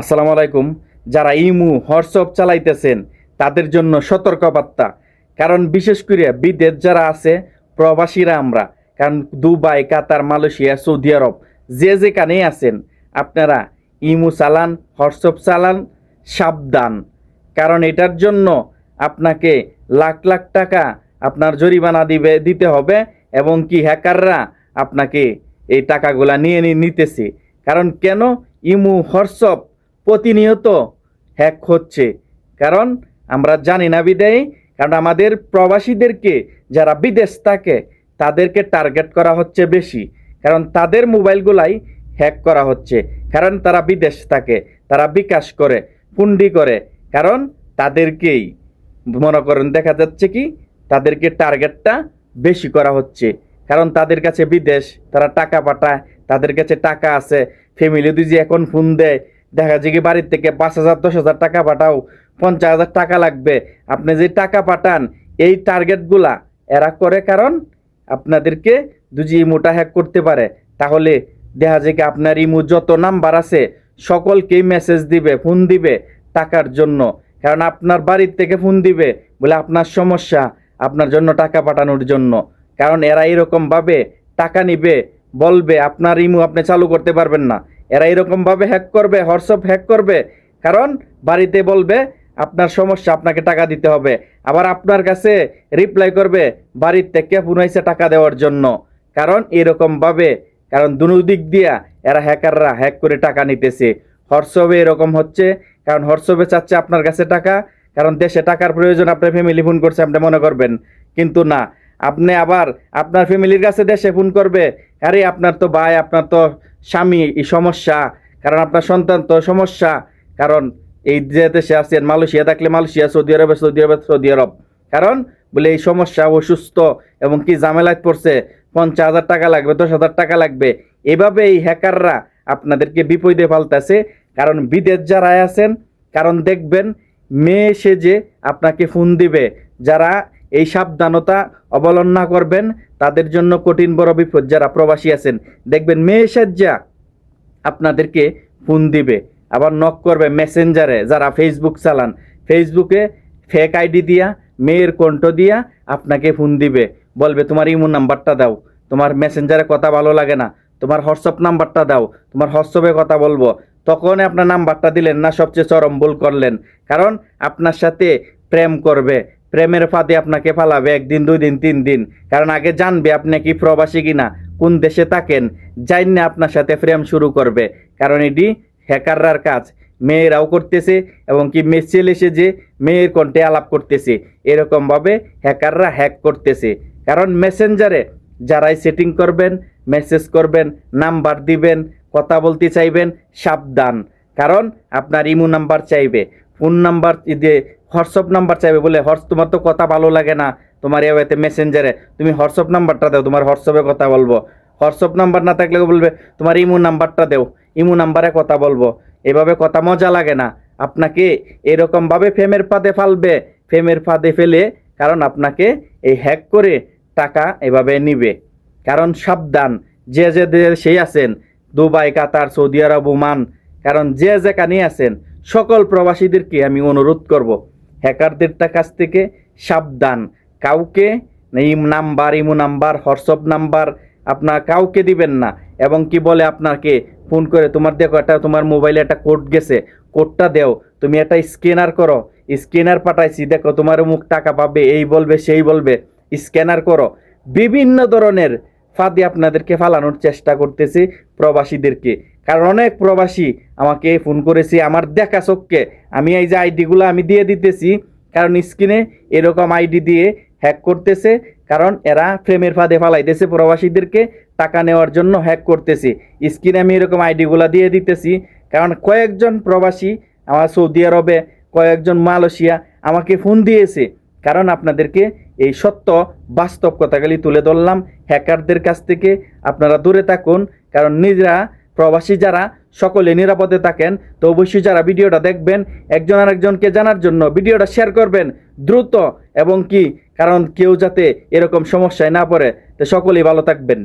আসসালামু আলাইকুম। যারা ইমু, হোয়াটসঅ্যাপ চালাইতেছেন, তাদের জন্য সতর্কবার্তা। কারণ বিশেষ করে বিদেশ যারা আছে, প্রবাসীরা আমরা, কারণ Dubai, Qatar, Malaysia, Saudi Arab, যে যেখানেই আছেন, আপনারা ইমু চালান, হোয়াটসঅ্যাপ চালান, সাবধান। কারণ এটার জন্য আপনাকে লাখ লাখ টাকা আপনার জরিমানা দিবে, দিতে হবে, এবং কি হ্যাকাররা আপনাকে এই টাকাগুলা নিয়ে নিতেছে। কারণ কেন? ইমু, হোয়াটসঅ্যাপ প্রতিনিয়ত হ্যাক হচ্ছে। কারণ আমরা জানি না বিদায়ী, কারণ আমাদের প্রবাসীদেরকে যারা বিদেশ থাকে, তাদেরকে টার্গেট করা হচ্ছে বেশি। কারণ তাদের মোবাইলগুলাই হ্যাক করা হচ্ছে। কারণ তারা বিদেশ থাকে, তারা বিকাশ করে, পুন্ডি করে। কারণ তাদেরকেই, মনে করেন, দেখা যাচ্ছে কি, তাদেরকে টার্গেটটা বেশি করা হচ্ছে। কারণ তাদের কাছে বিদেশ, তারা টাকা পাঠায়, তাদের কাছে টাকা আছে, ফ্যামিলি যদি এখন ফোন দেয় দেখা যায় কি বাড়ির থেকে পাঁচ হাজার, দশ হাজার টাকা পাঠাও, পঞ্চাশ হাজার টাকা লাগবে। আপনি যে টাকা পাঠান, এই টার্গেটগুলা এরা করে কারণ আপনাদেরকে দুজি ইমোটা হ্যাক করতে পারে। তাহলে দেখা যায় কি আপনার ইমো যত নাম্বার আছে, সকলকেই মেসেজ দিবে ফোন দিবে টাকার জন্য। কারণ আপনার বাড়ির থেকে ফোন দিবে, বলে আপনার সমস্যা, আপনার জন্য টাকা পাঠানোর জন্য। কারণ এরা এরকমভাবে টাকা নিবে, বলবে, আপনার ইমো আপনি চালু করতে পারবেন না। এরা এরকমভাবে হ্যাক করবে, হোয়াটসঅ্যাপ হ্যাক করবে, কারণ বাড়িতে বলবে, আপনার সমস্যা, আপনাকে টাকা দিতে হবে। আবার আপনার কাছে রিপ্লাই করবে, বাড়ির থেকে হয়েছে টাকা দেওয়ার জন্য। কারণ এরকমভাবে কারণ দুনো দিক দিয়া এরা হ্যাকাররা হ্যাক করে টাকা নিতেছে। হোয়াটসঅ্যাপে এরকম হচ্ছে, কারণ হোয়াটসঅ্যাপে চাচ্ছে আপনার কাছে টাকা, কারণ দেশে টাকার প্রয়োজন, আপনার ফ্যামিলি ফোন করছে, আপনি মনে করবেন। কিন্তু না আপনি আবার আপনার ফ্যামিলির কাছে দেশে ফোন করবে, আরে, আপনার তো ভাই, আপনার তো স্বামী, এই সমস্যা। কারণ আপনার সন্তান তো সমস্যা। কারণ এই যে দেশে আছেন মালয়েশিয়া থাকলে মালয়েশিয়া, সৌদি আরবে সৌদি আরবে, সৌদি আরব। কারণ বলে এই সমস্যা অসুস্থ এবং কি ঝামেলায় পড়ছে, পঞ্চাশ হাজার টাকা লাগবে, দশ হাজার টাকা লাগবে। এভাবে এই হ্যাকাররা আপনাদেরকে বিপদে ফালতেছে। কারণ বিদেশ যারা আছেন, কারণ দেখবেন, মেয়ে সেজে আপনাকে ফোন দিবে, যারা এই সাবধানতা অবলম্বন করবেন, তাদের জন্য কঠিন বড় বিপদ। যারা প্রবাসী আছেন, দেখবেন মেয়ে সেজ্জা আপনাদেরকে ফোন দিবে, আবার নক করবে মেসেঞ্জারে যারা ফেসবুক চালান। ফেসবুকে ফেক আইডি দিয়া, মেয়ের কণ্ঠ দিয়া আপনাকে ফোন দিবে। বলবে, তোমার ইমো নাম্বারটা দাও। তোমার মেসেঞ্জারে কথা ভালো লাগে না। তোমার হোয়াটসঅ্যাপ নাম্বারটা দাও। তোমার হোয়াটসঅ্যাপে কথা বলব। তখন আপনার নাম্বারটা দিলেন না, সবচেয়ে চরম ভুল করলেন। কারণ আপনার সাথে প্রেম করবে। প্রেমের ফাঁদে আপনাকে ফালাবে একদিন দুই দিন তিন দিন কারণ আগে জানবে আপনি কি প্রবাসী কিনা, কোন দেশে থাকেন না আপনার সাথে প্রেম শুরু করবে। কারণ এটি হ্যাকাররার কাজ। মেয়েরাও করতেছে এবং কি মেয়ে ছেলে এসে যে মেয়ের কণ্ঠে আলাপ করতেছে। এরকমভাবে হ্যাকাররা হ্যাক করতেছে। কারণ মেসেঞ্জারে যারাই সেটিং করবেন মেসেজ করবেন, নাম্বার দিবেন, কথা বলতে চাইবেন, সাবধান। কারণ আপনার ইমো নাম্বার চাইবে। ফোন নাম্বার দিয়ে হোয়াটসঅ্যাপ নাম্বার চাইবে বলে হর্স তোমার তো কথা ভালো লাগে না তোমার এতে মেসেঞ্জারে। তুমি হোয়াটসঅ্যাপ নাম্বারটা দাও, তোমার হোয়াটসঅ্যাপে কথা বলব। হোয়াটসঅ্যাপ নাম্বার না থাকলে বলবে, তোমার ইমো নাম্বারটা দেও, ইমো নাম্বারে কথা বলব। এভাবে কথা মজা লাগে না। আপনাকে এরকমভাবে ফেমের ফাঁদে ফালবে, ফেমের ফাঁদে ফেলে, কারণ আপনাকে এই হ্যাক করে টাকা এভাবে নিবে। কারণ সাবধান, যে যে দেশেই আছেন, Dubai, Qatar, Saudi Arab, Oman, কারণ যে যেখানে আছেন, সকল প্রবাসীদেরকে আমি অনুরোধ করব হ্যাকারদের কাছ থেকে সাবধান। কাউকে ইম number, imo number, WhatsApp number আপনার কাউকে দিবেন না। এবং কি বলে আপনাকে? ফোন করে তোমার দেখো একটা তোমার মোবাইলে একটা কোড গেছে। কোডটা দেও। তুমি একটা স্ক্যানার করো। স্ক্যানার পাঠাইছি, দেখো তোমার মুখ টাকা পাবে, এই বলবে, সেই বলবে। স্ক্যানার করো। বিভিন্ন ধরনের ফাঁদে আপনাদেরকে ফালানোর চেষ্টা করতেছি প্রবাসীদেরকে। কারণ অনেক প্রবাসী আমাকে ফোন করেছে আমার দেখা চোখকে। আমি এই যে আইডিগুলো আমি দিয়ে দিতেছি, কারণ স্ক্রিনে এরকম আইডি দিয়ে হ্যাক করতেছে, কারণ এরা ফ্রেমের ফাঁদে ফালাইতেছে প্রবাসীদেরকে, টাকা নেওয়ার জন্য হ্যাক করতেছে। স্ক্রিনে আমি এরকম আইডিগুলো দিয়ে দিতেছি, কারণ কয়েকজন প্রবাসী আমার সৌদি আরবে, কয়েকজন মালয়েশিয়া আমাকে ফোন দিয়েছে, কারণ আপনাদেরকে এই সত্য বাস্তব কথাগুলি তুলে ধরলাম। হ্যাকারদের কাছ থেকে আপনারা দূরে থাকুন, কারণ নিজেরা প্রবাসী যারা সকলে নিরাপদে থাকেন, তো অবশ্যই যারা ভিডিওটা দেখবেন, একজন আরেকজনকে জানার জন্য ভিডিওটা শেয়ার করবেন দ্রুত এবং কি? কারণ কেউ যাতে এরকম সমস্যায় না পড়ে। তো সকলেই ভালো থাকবেন।